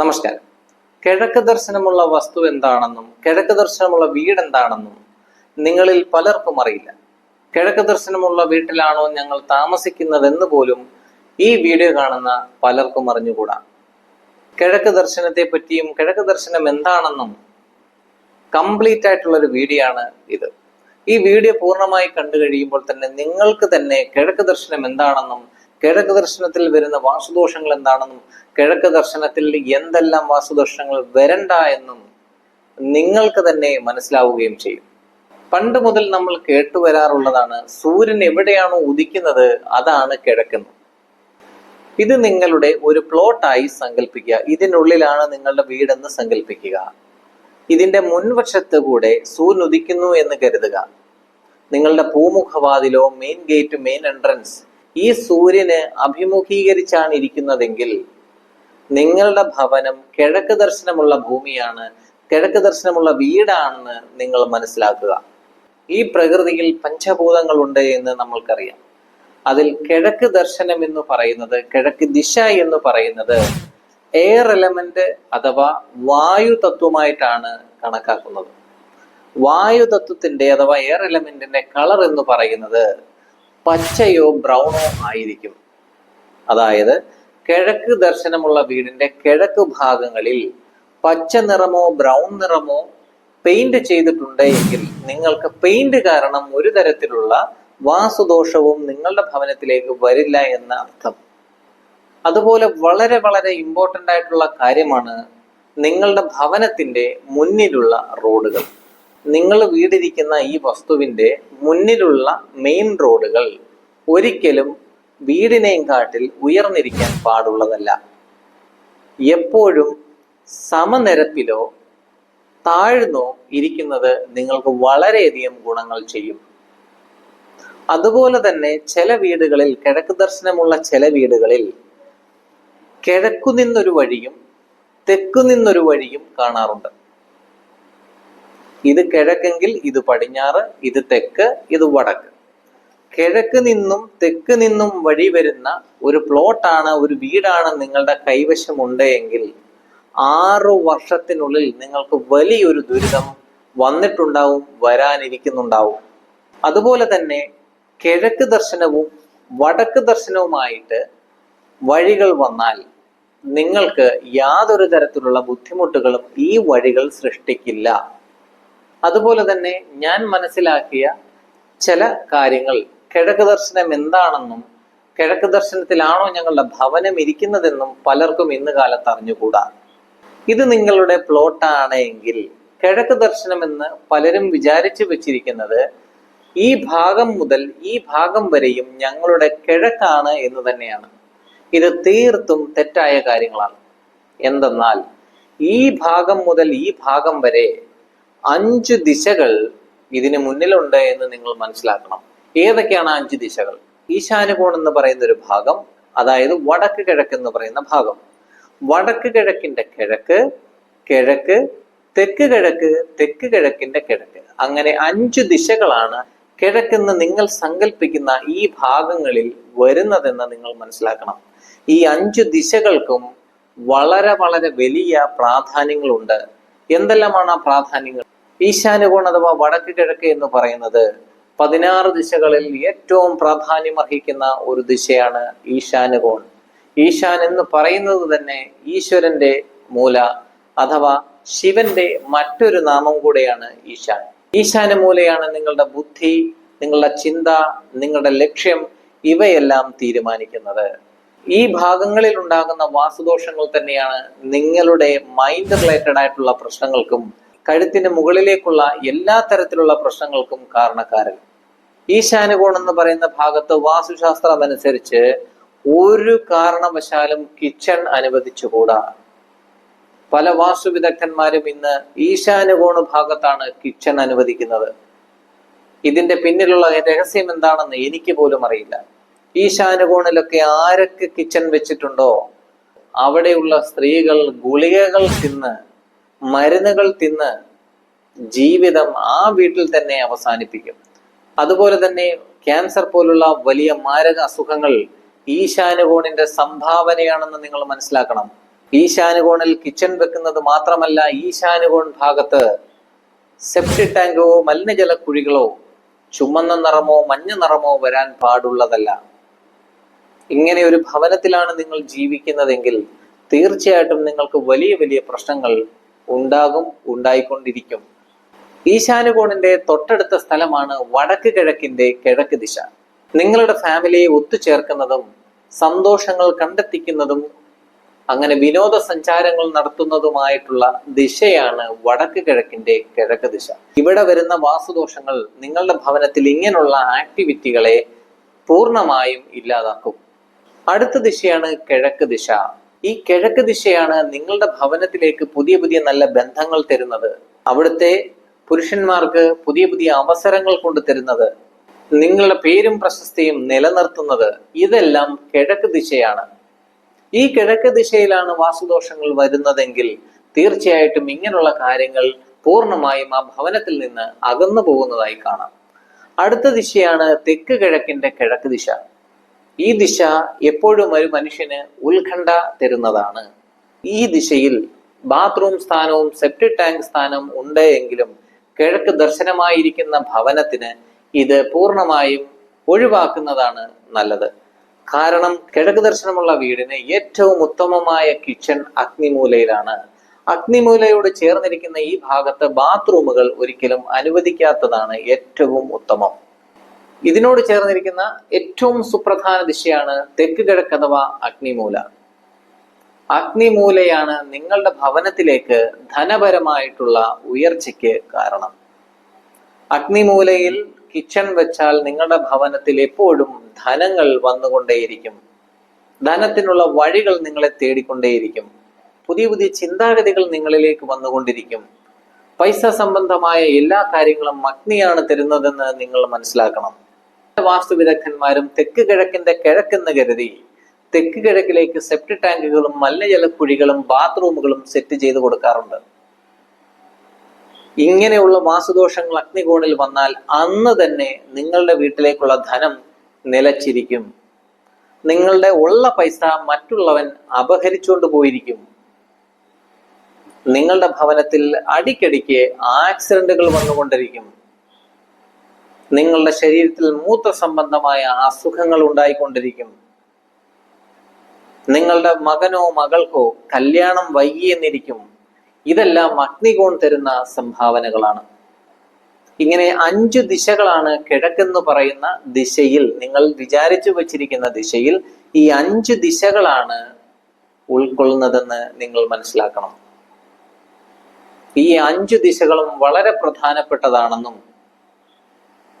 നമസ്കാരം. കിഴക്ക് ദർശനമുള്ള വസ്തു എന്താണെന്നും കിഴക്ക് ദർശനമുള്ള വീട് എന്താണെന്നും നിങ്ങളിൽ പലർക്കും അറിയില്ല. കിഴക്ക് ദർശനമുള്ള വീട്ടിലാണോ ഞങ്ങൾ താമസിക്കുന്നതെന്ന് പോലും ഈ വീഡിയോ കാണുന്ന പലർക്കും അറിഞ്ഞുകൂടാ. കിഴക്ക് ദർശനത്തെ പറ്റിയും കിഴക്ക് ദർശനം എന്താണെന്നും കംപ്ലീറ്റ് ആയിട്ടുള്ള ഒരു വീഡിയോ ആണ് ഇത്. ഈ വീഡിയോ പൂർണമായി കണ്ടു കഴിയുമ്പോൾ തന്നെ നിങ്ങൾക്ക് തന്നെ കിഴക്ക് ദർശനം എന്താണെന്നും കിഴക്ക് ദർശനത്തിൽ വരുന്ന വാസുദോഷങ്ങൾ എന്താണെന്നും കിഴക്ക് ദർശനത്തിൽ എന്തെല്ലാം വാസുദോഷങ്ങൾ വരണ്ട എന്നും നിങ്ങൾക്ക് തന്നെ മനസ്സിലാവുകയും ചെയ്യും. പണ്ട് മുതൽ നമ്മൾ കേട്ടുവരാറുള്ളതാണ് സൂര്യൻ എവിടെയാണോ ഉദിക്കുന്നത് അതാണ് കിഴക്കുന്നത് ഇത് നിങ്ങളുടെ ഒരു പ്ലോട്ടായി സങ്കല്പിക്കുക ഇതിനുള്ളിലാണ് നിങ്ങളുടെ വീടെന്ന് സങ്കല്പിക്കുക ഇതിന്റെ മുൻവശത്ത് കൂടെ സൂര്യൻ ഉദിക്കുന്നു എന്ന് കരുതുക. നിങ്ങളുടെ പൂമുഖവാതിലോ മെയിൻ ഗേറ്റ് മെയിൻ എൻട്രൻസ് ഈ സൂര്യന് അഭിമുഖീകരിച്ചാണ് ഇരിക്കുന്നതെങ്കിൽ നിങ്ങളുടെ ഭവനം കിഴക്ക് ദർശനമുള്ള ഭൂമിയാണ് കിഴക്ക് ദർശനമുള്ള വീടാണെന്ന് നിങ്ങൾ മനസ്സിലാക്കുക. ഈ പ്രകൃതിയിൽ പഞ്ചഭൂതങ്ങളുണ്ട് എന്ന് നമ്മൾക്കറിയാം. അതിൽ കിഴക്ക് ദർശനം എന്ന് പറയുന്നത് കിഴക്ക് ദിശ എന്ന് പറയുന്നത് എയർ എലമെന്റ് അഥവാ വായു തത്വമായിട്ടാണ് കണക്കാക്കുന്നത്. വായു തത്വത്തിന്റെ അഥവാ എയർ എലമെന്റിന്റെ കളർ എന്ന് പറയുന്നത് പച്ചയോ ബ്രൗണോ ആയിരിക്കും. അതായത് കിഴക്ക് ദർശനമുള്ള വീടിന്റെ കിഴക്ക് ഭാഗങ്ങളിൽ പച്ച നിറമോ ബ്രൗൺ നിറമോ പെയിന്റ് ചെയ്തിട്ടുണ്ട് എങ്കിൽ നിങ്ങൾക്ക് പെയിന്റ് കാരണം ഒരു തരത്തിലുള്ള വാസുദോഷവും നിങ്ങളുടെ ഭവനത്തിലേക്ക് വരില്ല എന്ന അർത്ഥം. അതുപോലെ വളരെ വളരെ ഇമ്പോർട്ടന്റ് ആയിട്ടുള്ള കാര്യമാണ് നിങ്ങളുടെ ഭവനത്തിന്റെ മുന്നിലുള്ള റോഡുകൾ. നിങ്ങൾ വീടിരിക്കുന്ന ഈ വസ്തുവിന്റെ മുന്നിലുള്ള മെയിൻ റോഡുകൾ ഒരിക്കലും വീടിനെയും കാട്ടിൽ ഉയർന്നിരിക്കാൻ പാടുള്ളതല്ല. എപ്പോഴും സമനിരപ്പിലോ താഴ്ന്നോ ഇരിക്കുന്നത് നിങ്ങൾക്ക് വളരെയധികം ഗുണങ്ങൾ ചെയ്യും. അതുപോലെ തന്നെ ചില വീടുകളിൽ കിഴക്ക് ദർശനമുള്ള ചില വീടുകളിൽ കിഴക്കു നിന്നൊരു വഴിയും തെക്കു നിന്നൊരു വഴിയും കാണാറുണ്ട്. ഇത് കിഴക്കെങ്കിൽ ഇത് പടിഞ്ഞാറ് ഇത് തെക്ക് ഇത് വടക്ക്. കിഴക്ക് നിന്നും തെക്ക് നിന്നും വഴി വരുന്ന ഒരു പ്ലോട്ടാണ് ഒരു വീടാണ് നിങ്ങളുടെ കൈവശമുണ്ട് എങ്കിൽ ആറു വർഷത്തിനുള്ളിൽ നിങ്ങൾക്ക് വലിയൊരു ദുരിതം വന്നിട്ടുണ്ടാവും വരാനിരിക്കുന്നുണ്ടാവും. അതുപോലെ തന്നെ കിഴക്ക് ദർശനവും വടക്ക് ദർശനവുമായിട്ട് വഴികൾ വന്നാൽ നിങ്ങൾക്ക് യാതൊരു തരത്തിലുള്ള ബുദ്ധിമുട്ടുകളും ഈ വഴികൾ സൃഷ്ടിക്കില്ല. അതുപോലെ തന്നെ ഞാൻ മനസ്സിലാക്കിയ ചില കാര്യങ്ങൾ. കിഴക്ക് ദർശനം എന്താണെന്നും കിഴക്ക് ദർശനത്തിലാണോ ഞങ്ങളുടെ ഭവനം ഇരിക്കുന്നതെന്നും പലർക്കും ഇന്ന് കാലത്ത് അറിഞ്ഞുകൂടാ. ഇത് നിങ്ങളുടെ പ്ലോട്ടാണ് എങ്കിൽ കിഴക്ക് ദർശനം എന്ന് പലരും വിചാരിച്ചു വെച്ചിരിക്കുന്നത് ഈ ഭാഗം മുതൽ ഈ ഭാഗം വരെയും ഞങ്ങളുടെ കിഴക്കാണ് എന്ന് തന്നെയാണ്. ഇത് തീർത്തും തെറ്റായ കാര്യങ്ങളാണ്. എന്തെന്നാൽ ഈ ഭാഗം മുതൽ ഈ ഭാഗം വരെ അഞ്ച് ദിശകൾ ഇതിന് മുന്നിലുണ്ട് എന്ന് നിങ്ങൾ മനസ്സിലാക്കണം. ഏതൊക്കെയാണ് അഞ്ച് ദിശകൾ? ഈശാനുകോൺ എന്ന് പറയുന്ന ഒരു ഭാഗം അതായത് വടക്ക് കിഴക്ക് എന്ന് പറയുന്ന ഭാഗം. വടക്ക് കിഴക്കിന്റെ കിഴക്ക് കിഴക്ക് തെക്ക് കിഴക്ക് തെക്ക് കിഴക്കിന്റെ കിഴക്ക്. അങ്ങനെ അഞ്ച് ദിശകളാണ് കിഴക്കെന്ന് നിങ്ങൾ സങ്കല്പിക്കുന്ന ഈ ഭാഗങ്ങളിൽ വരുന്നതെന്ന് നിങ്ങൾ മനസ്സിലാക്കണം. ഈ അഞ്ച് ദിശകൾക്കും വളരെ വളരെ വലിയ പ്രാധാന്യങ്ങളുണ്ട്. എന്തെല്ലാമാണ് ആ പ്രാധാന്യങ്ങൾ? ഈശാനുകോൺ അഥവാ വടക്ക് കിഴക്ക് എന്ന് പറയുന്നത് പതിനാറ് ദിശകളിൽ ഏറ്റവും പ്രാധാന്യം അർഹിക്കുന്ന ഒരു ദിശയാണ് ഈശാനുകോൺ. ഈശാൻ എന്ന് പറയുന്നത് തന്നെ ഈശ്വരന്റെ മൂല അഥവാ ശിവന്റെ മറ്റൊരു നാമം കൂടെയാണ് ഈശാൻ. ഈശാന മൂലയാണ് നിങ്ങളുടെ ബുദ്ധി നിങ്ങളുടെ ചിന്ത നിങ്ങളുടെ ലക്ഷ്യം ഇവയെല്ലാം തീരുമാനിക്കുന്നത്. ഈ ഭാഗങ്ങളിൽ ഉണ്ടാകുന്ന വാസുദോഷങ്ങൾ തന്നെയാണ് നിങ്ങളുടെ മൈൻഡ് റിലേറ്റഡ് ആയിട്ടുള്ള പ്രശ്നങ്ങൾക്കും കഴുത്തിന് മുകളിലേക്കുള്ള എല്ലാ തരത്തിലുള്ള പ്രശ്നങ്ങൾക്കും കാരണക്കാരൻ. ഈശാനുകോൺ എന്ന് പറയുന്ന ഭാഗത്ത് വാസ്തുശാസ്ത്രം അനുസരിച്ച് ഒരു കാരണവശാലും കിച്ചൺ അനുവദിച്ചുകൂടാ. പല വാസ്തു വിദഗ്ധന്മാരും ഇന്ന് ഈശാനുകോണ് ഭാഗത്താണ് കിച്ചൺ അനുവദിക്കുന്നത്. ഇതിന്റെ പിന്നിലുള്ള രഹസ്യം എന്താണെന്ന് എനിക്ക് പോലും അറിയില്ല. ഈശാനുകോണിലൊക്കെ ആരൊക്കെ കിച്ചൺ വെച്ചിട്ടുണ്ടോ? അവിടെയുള്ള സ്ത്രീകൾ ഗുളികകൾ തിന്ന് മരുന്നുകൾ തിന്ന് ജീവിതം ആ വീട്ടിൽ തന്നെ അവസാനിപ്പിക്കും. അതുപോലെ തന്നെ ക്യാൻസർ പോലുള്ള വലിയ മാരക അസുഖങ്ങൾ ഈശാനുകോണിന്റെ സംഭാവനയാണെന്ന് നിങ്ങൾ മനസ്സിലാക്കണം. ഈശാനുകോണിൽ കിച്ചൺ വെക്കുന്നത് മാത്രമല്ല ഈശാനുകോൺ ഭാഗത്ത് സെപ്റ്റി ടാങ്കോ മലിനജല കുഴികളോ ചുമന്ന നിറമോ മഞ്ഞ നിറമോ വരാൻ പാടുള്ളതല്ല. ഇങ്ങനെ ഒരു ഭവനത്തിലാണ് നിങ്ങൾ ജീവിക്കുന്നതെങ്കിൽ തീർച്ചയായിട്ടും നിങ്ങൾക്ക് വലിയ വലിയ പ്രശ്നങ്ങൾ ഉണ്ടാകും ഉണ്ടായിക്കൊണ്ടിരിക്കും. ഈശാനുകോണിന്റെ തൊട്ടടുത്ത സ്ഥലമാണ് വടക്ക് കിഴക്കിന്റെ കിഴക്ക് ദിശ. നിങ്ങളുടെ ഫാമിലിയെ ഒത്തുചേർക്കുന്നതും സന്തോഷങ്ങൾ കണ്ടെത്തിക്കുന്നതും അങ്ങനെ വിനോദസഞ്ചാരങ്ങൾ നടത്തുന്നതുമായിട്ടുള്ള ദിശയാണ് വടക്ക് കിഴക്കിന്റെ കിഴക്ക് ദിശ. ഇവിടെ വരുന്ന വാസുദോഷങ്ങൾ നിങ്ങളുടെ ഭവനത്തിൽ ഇങ്ങനെയുള്ള ആക്ടിവിറ്റികളെ പൂർണമായും ഇല്ലാതാക്കും. അടുത്ത ദിശയാണ് കിഴക്ക് ദിശ. ഈ കിഴക്ക് ദിശയാണ് നിങ്ങളുടെ ഭവനത്തിലേക്ക് പുതിയ പുതിയ നല്ല ബന്ധങ്ങൾ തരുന്നത്. അവിടുത്തെ പുരുഷന്മാർക്ക് പുതിയ പുതിയ അവസരങ്ങൾ കൊണ്ട് തരുന്നത്. നിങ്ങളുടെ പേരും പ്രശസ്തിയും നിലനിർത്തുന്നത് ഇതെല്ലാം കിഴക്ക് ദിശയാണ്. ഈ കിഴക്ക് ദിശയിലാണ് വാസുദോഷങ്ങൾ വരുന്നതെങ്കിൽ തീർച്ചയായിട്ടും ഇങ്ങനെയുള്ള കാര്യങ്ങൾ പൂർണമായും ആ ഭവനത്തിൽ നിന്ന് അകന്നു പോകുന്നതായി കാണാം. അടുത്ത ദിശയാണ് തെക്ക് കിഴക്കിന്റെ കിഴക്ക് ദിശ. ഈ ദിശ എപ്പോഴും ഒരു മനുഷ്യന് ഉത്കണ്ഠ തരുന്നതാണ്. ഈ ദിശയിൽ ബാത്റൂം സ്ഥാനവും സെപ്റ്റിക് ടാങ്ക് സ്ഥാനവും ഉണ്ട് എങ്കിലും കിഴക്ക് ദർശനമായിരിക്കുന്ന ഭവനത്തിന് ഇത് പൂർണമായും ഒഴിവാക്കുന്നതാണ് നല്ലത്. കാരണം കിഴക്ക് ദർശനമുള്ള വീടിന് ഏറ്റവും ഉത്തമമായ കിച്ചൺ അഗ്നിമൂലയിലാണ്. അഗ്നിമൂലയോട് ചേർന്നിരിക്കുന്ന ഈ ഭാഗത്ത് ബാത്റൂമുകൾ ഒരിക്കലും അനുവദിക്കാത്തതാണ് ഏറ്റവും ഉത്തമം. ഇതിനോട് ചേർന്നിരിക്കുന്ന ഏറ്റവും സുപ്രധാന ദിശയാണ് തെക്ക് കിഴക്ക് അഥവാ അഗ്നിമൂല. അഗ്നിമൂലയാണ് നിങ്ങളുടെ ഭവനത്തിലേക്ക് ധനപരമായിട്ടുള്ള ഉയർച്ചയ്ക്ക് കാരണം. അഗ്നിമൂലയിൽ കിച്ചൺ വെച്ചാൽ നിങ്ങളുടെ ഭവനത്തിൽ എപ്പോഴും ധനങ്ങൾ വന്നുകൊണ്ടേയിരിക്കും. ധനത്തിനുള്ള വഴികൾ നിങ്ങളെ തേടിക്കൊണ്ടേയിരിക്കും. പുതിയ പുതിയ ചിന്താഗതികൾ നിങ്ങളിലേക്ക് വന്നുകൊണ്ടിരിക്കും. പൈസ സംബന്ധമായ എല്ലാ കാര്യങ്ങളും അഗ്നിയാണ് തരുന്നതെന്ന് നിങ്ങൾ മനസ്സിലാക്കണം. വാസ്തു വിദഗ്ധന്മാരും തെക്ക് കിഴക്കിന്റെ കിഴക്കെന്ന് കരുതി. തെക്ക് കിഴക്കിലേക്ക് സെപ്റ്റ് ടാങ്കുകളും മലിനജല കുഴികളും ബാത്റൂമുകളും സെറ്റ് ചെയ്ത് കൊടുക്കാറുണ്ട്. ഇങ്ങനെയുള്ള വാസുദോഷങ്ങൾ അഗ്നികോണിൽ വന്നാൽ അന്ന് തന്നെ നിങ്ങളുടെ വീട്ടിലേക്കുള്ള ധനം നിലച്ചിരിക്കും. നിങ്ങളുടെ ഉള്ള പൈസ മറ്റുള്ളവൻ അപഹരിച്ചുകൊണ്ട് പോയിരിക്കും. നിങ്ങളുടെ ഭവനത്തിൽ അടിക്കടിക്ക് ആക്സിഡന്റുകൾ വന്നുകൊണ്ടിരിക്കും. നിങ്ങളുടെ ശരീരത്തിൽ മൂത്ര സംബന്ധമായ അസുഖങ്ങൾ ഉണ്ടായിക്കൊണ്ടിരിക്കും നിങ്ങളുടെ മകനോ മകൾക്കോ കല്യാണം വൈകിയെന്നിരിക്കും ഇതെല്ലാം അഗ്നികോൺ തരുന്ന സംഭാവനകളാണ്. ഇങ്ങനെ അഞ്ചു ദിശകളാണ് കിഴക്കെന്ന് പറയുന്ന ദിശയിൽ നിങ്ങൾ വിചാരിച്ചു വച്ചിരിക്കുന്ന ദിശയിൽ ഈ അഞ്ചു ദിശകളാണ് ഉൾക്കൊള്ളുന്നതെന്ന് നിങ്ങൾ മനസ്സിലാക്കണം. ഈ അഞ്ചു ദിശകളും വളരെ പ്രധാനപ്പെട്ടതാണെന്നും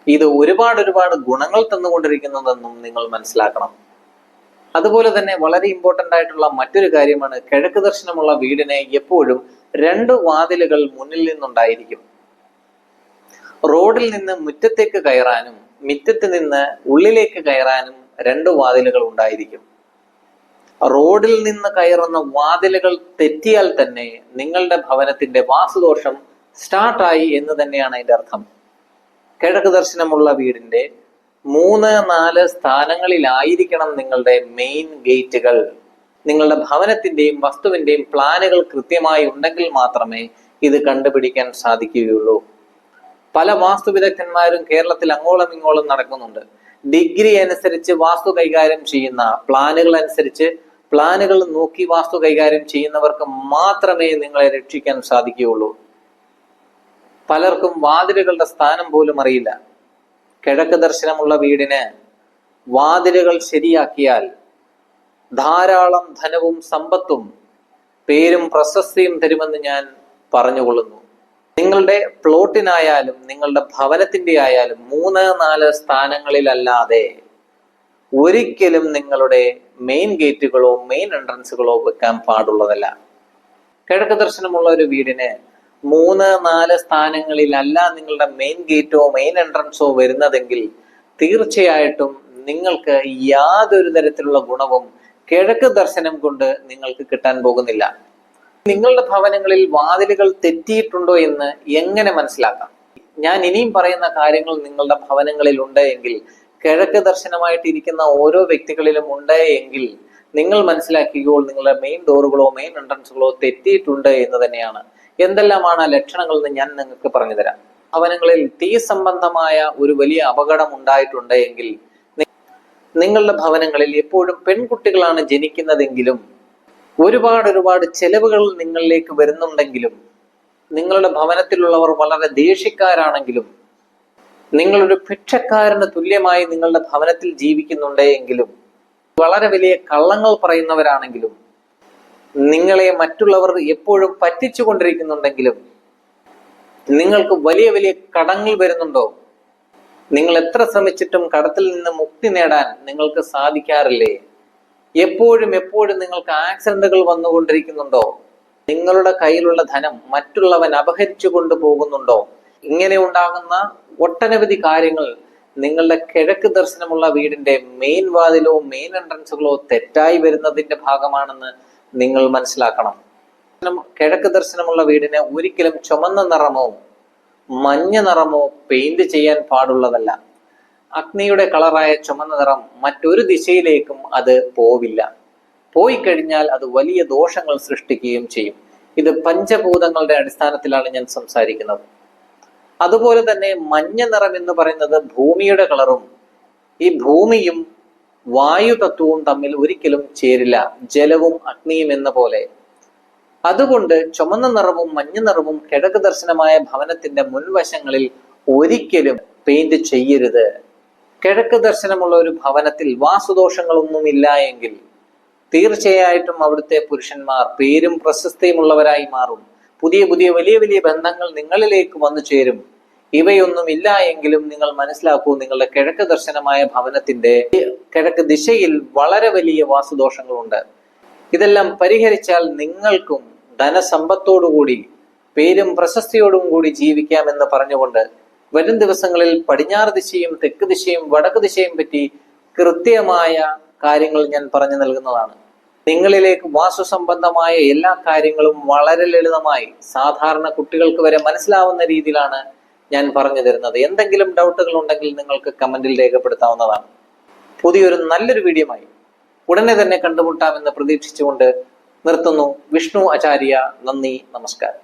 ഇത് ഒരുപാട് ഒരുപാട് ഗുണങ്ങൾ തന്നുകൊണ്ടിരിക്കുന്നതെന്നും നിങ്ങൾ മനസ്സിലാക്കണം. അതുപോലെ തന്നെ വളരെ ഇമ്പോർട്ടന്റ് ആയിട്ടുള്ള മറ്റൊരു കാര്യമാണ് കിഴക്ക് ദർശനമുള്ള വീടിന് എപ്പോഴും രണ്ട് വാതിലുകൾ മുന്നിൽ നിന്നുണ്ടായിരിക്കും. റോഡിൽ നിന്ന് മുറ്റത്തേക്ക് കയറാനും മുറ്റത്ത് നിന്ന് ഉള്ളിലേക്ക് കയറാനും രണ്ട് വാതിലുകൾ ഉണ്ടായിരിക്കും. റോഡിൽ നിന്ന് കയറുന്ന വാതിലുകൾ തെറ്റിയാൽ തന്നെ നിങ്ങളുടെ ഭവനത്തിന്റെ വാസുദോഷം സ്റ്റാർട്ടായി എന്ന് തന്നെയാണ് അതിന്റെ അർത്ഥം. കിഴക്ക് ദർശനമുള്ള വീടിന്റെ മൂന്ന് നാല് സ്ഥാനങ്ങളിലായിരിക്കണം നിങ്ങളുടെ മെയിൻ ഗേറ്റുകൾ നിങ്ങളുടെ ഭവനത്തിന്റെയും വസ്തുവിന്റെയും പ്ലാനുകൾ കൃത്യമായി ഉണ്ടെങ്കിൽ മാത്രമേ ഇത് കണ്ടുപിടിക്കാൻ സാധിക്കുകയുള്ളൂ. പല വാസ്തു വിദഗ്ധന്മാരും കേരളത്തിൽ അങ്ങോളം ഇങ്ങോളം നടക്കുന്നുണ്ട്. ഡിഗ്രി അനുസരിച്ച് വാസ്തു കൈകാര്യം ചെയ്യുന്ന പ്ലാനുകൾ അനുസരിച്ച് പ്ലാനുകൾ നോക്കി വാസ്തു കൈകാര്യം ചെയ്യുന്നവർക്ക് മാത്രമേ നിങ്ങളെ രക്ഷിക്കാൻ സാധിക്കുകയുള്ളൂ. പലർക്കും വാതിലുകളുടെ സ്ഥാനം പോലും അറിയില്ല. കിഴക്ക് ദർശനമുള്ള വീടിന് വാതിലുകൾ ശരിയാക്കിയാൽ ധാരാളം ധനവും സമ്പത്തും പേരും പ്രശസ്തിയും തരുമെന്ന് ഞാൻ പറഞ്ഞുകൊള്ളുന്നു. നിങ്ങളുടെ പ്ലോട്ടിനായാലും നിങ്ങളുടെ ഭവനത്തിന്റെ ആയാലും മൂന്ന് നാല് സ്ഥാനങ്ങളിലല്ലാതെ ഒരിക്കലും നിങ്ങളുടെ മെയിൻ ഗേറ്റുകളോ മെയിൻ എൻട്രൻസുകളോ വെക്കാൻ പാടുള്ളതല്ല. കിഴക്ക് ദർശനമുള്ള ഒരു വീടിന് മൂന്ന് നാല് സ്ഥാനങ്ങളിലല്ല നിങ്ങളുടെ മെയിൻ ഗേറ്റോ മെയിൻ എൻട്രൻസോ വരുന്നതെങ്കിൽ തീർച്ചയായിട്ടും നിങ്ങൾക്ക് യാതൊരു തരത്തിലുള്ള ഗുണവും കിഴക്ക് ദർശനം കൊണ്ട് നിങ്ങൾക്ക് കിട്ടാൻ പോകുന്നില്ല. നിങ്ങളുടെ ഭവനങ്ങളിൽ വാതിലുകൾ തെറ്റിയിട്ടുണ്ടോ എന്ന് എങ്ങനെ മനസ്സിലാക്കാം? ഞാൻ ഇനിയും പറയുന്ന കാര്യങ്ങൾ നിങ്ങളുടെ ഭവനങ്ങളിൽ ഉണ്ട് എങ്കിൽ കിഴക്ക് ദർശനമായിട്ടിരിക്കുന്ന ഓരോ വ്യക്തികളിലും ഉണ്ട് എങ്കിൽ നിങ്ങൾ മനസ്സിലാക്കിയപ്പോൾ നിങ്ങളുടെ മെയിൻ ഡോറുകളോ മെയിൻ എൻട്രൻസുകളോ തെറ്റിയിട്ടുണ്ട് എന്ന് തന്നെയാണ്. എന്തെല്ലാമാണ് ലക്ഷണങ്ങൾ എന്ന് ഞാൻ നിങ്ങൾക്ക് പറഞ്ഞു തരാം. ഭവനങ്ങളിൽ തീ സംബന്ധമായ ഒരു വലിയ അപകടം ഉണ്ടായിട്ടുണ്ട് എങ്കിൽ നിങ്ങളുടെ ഭവനങ്ങളിൽ എപ്പോഴും പെൺകുട്ടികളാണ് ജനിക്കുന്നതെങ്കിലും ഒരുപാട് ഒരുപാട് ചെലവുകൾ നിങ്ങളിലേക്ക് വരുന്നുണ്ടെങ്കിലും നിങ്ങളുടെ ഭവനത്തിലുള്ളവർ വളരെ ദേഷ്യക്കാരാണെങ്കിലും നിങ്ങളൊരു ഭിക്ഷക്കാരന് തുല്യമായി നിങ്ങളുടെ ഭവനത്തിൽ ജീവിക്കുന്നുണ്ടെങ്കിലും വളരെ വലിയ കള്ളങ്ങൾ പറയുന്നവരാണെങ്കിലും നിങ്ങളെ മറ്റുള്ളവർ എപ്പോഴും പറ്റിച്ചു കൊണ്ടിരിക്കുന്നുണ്ടെങ്കിലും നിങ്ങൾക്ക് വലിയ വലിയ കടങ്ങൾ വരുന്നുണ്ടോ? നിങ്ങൾ എത്ര ശ്രമിച്ചിട്ടും കടത്തിൽ നിന്ന് മുക്തി നേടാൻ നിങ്ങൾക്ക് സാധിക്കാറില്ലേ? എപ്പോഴും എപ്പോഴും നിങ്ങൾക്ക് ആക്സിഡന്റുകൾ വന്നുകൊണ്ടിരിക്കുന്നുണ്ടോ? നിങ്ങളുടെ കയ്യിലുള്ള ധനം മറ്റുള്ളവൻ അപഹരിച്ചു കൊണ്ടുപോകുന്നുണ്ടോ ഇങ്ങനെ ഉണ്ടാകുന്ന ഒട്ടനവധി കാര്യങ്ങൾ നിങ്ങളുടെ കിഴക്ക് ദർശനമുള്ള വീടിന്റെ മെയിൻ വാതിലോ മെയിൻ എൻട്രൻസുകളോ തെറ്റായി വരുന്നതിന്റെ ഭാഗമാണെന്ന് നിങ്ങൾ മനസ്സിലാക്കണം. കിഴക്ക് ദർശനമുള്ള വീടിന് ഒരിക്കലും ചുമന്ന നിറമോ മഞ്ഞ നിറമോ പെയിന്റ് ചെയ്യാൻ പാടുള്ളതല്ല. അഗ്നിയുടെ കളറായ ചുമന്ന നിറം മറ്റൊരു ദിശയിലേക്കും അത് പോവില്ല. പോയി കഴിഞ്ഞാൽ അത് വലിയ ദോഷങ്ങൾ സൃഷ്ടിക്കുകയും ചെയ്യും. ഇത് പഞ്ചഭൂതങ്ങളുടെ അടിസ്ഥാനത്തിലാണ് ഞാൻ സംസാരിക്കുന്നത്. അതുപോലെ തന്നെ മഞ്ഞ നിറം എന്ന് പറയുന്നത് ഭൂമിയുടെ കളറും ഈ ഭൂമിയും വായു തത്വവും തമ്മിൽ ഒരിക്കലും ചേരില്ല. ജലവും അഗ്നിയും എന്ന പോലെ. അതുകൊണ്ട് ചുമന്ന നിറവും മഞ്ഞ നിറവും കിഴക്ക് ദർശനമായ ഭവനത്തിന്റെ മുൻവശങ്ങളിൽ ഒരിക്കലും പെയിന്റ് ചെയ്യരുത്. കിഴക്ക് ദർശനമുള്ള ഒരു ഭവനത്തിൽ വാസുദോഷങ്ങളൊന്നും ഇല്ല എങ്കിൽ തീർച്ചയായിട്ടും അവിടുത്തെ പുരുഷന്മാർ പേരും പ്രശസ്തിയുമുള്ളവരായി മാറും. പുതിയ പുതിയ വലിയ വലിയ ബന്ധങ്ങൾ നിങ്ങളിലേക്ക് വന്നു ചേരും. ഇവയൊന്നും ഇല്ല എങ്കിലും നിങ്ങൾ മനസ്സിലാക്കൂ നിങ്ങളുടെ കിഴക്ക് ദർശനമായ ഭവനത്തിന്റെ കിഴക്ക് ദിശയിൽ വളരെ വലിയ വാസുദോഷങ്ങളുണ്ട്. ഇതെല്ലാം പരിഹരിച്ചാൽ നിങ്ങൾക്കും ധനസമ്പത്തോടുകൂടി പേരും പ്രശസ്തിയോടും കൂടി ജീവിക്കാമെന്ന് പറഞ്ഞുകൊണ്ട് വരും ദിവസങ്ങളിൽ പടിഞ്ഞാറ് ദിശയും തെക്ക് ദിശയും വടക്ക് ദിശയും പറ്റി കൃത്യമായ കാര്യങ്ങൾ ഞാൻ പറഞ്ഞു നൽകുന്നതാണ്. നിങ്ങളിലേക്ക് വാസു സംബന്ധമായ എല്ലാ കാര്യങ്ങളും വളരെ ലളിതമായി സാധാരണ കുട്ടികൾക്ക് വരെ മനസ്സിലാവുന്ന രീതിയിലാണ് ഞാൻ പറഞ്ഞു തരുന്നത്. എന്തെങ്കിലും ഡൗട്ടുകൾ ഉണ്ടെങ്കിൽ നിങ്ങൾക്ക് കമന്റിൽ രേഖപ്പെടുത്താവുന്നതാണ്. പുതിയൊരു നല്ലൊരു വീഡിയോമായി ഉടനെ തന്നെ കണ്ടുമുട്ടാമെന്ന് പ്രതീക്ഷിച്ചുകൊണ്ട് നിർത്തുന്നു വിഷ്ണു ആചാര്യ നന്ദി നമസ്കാരം.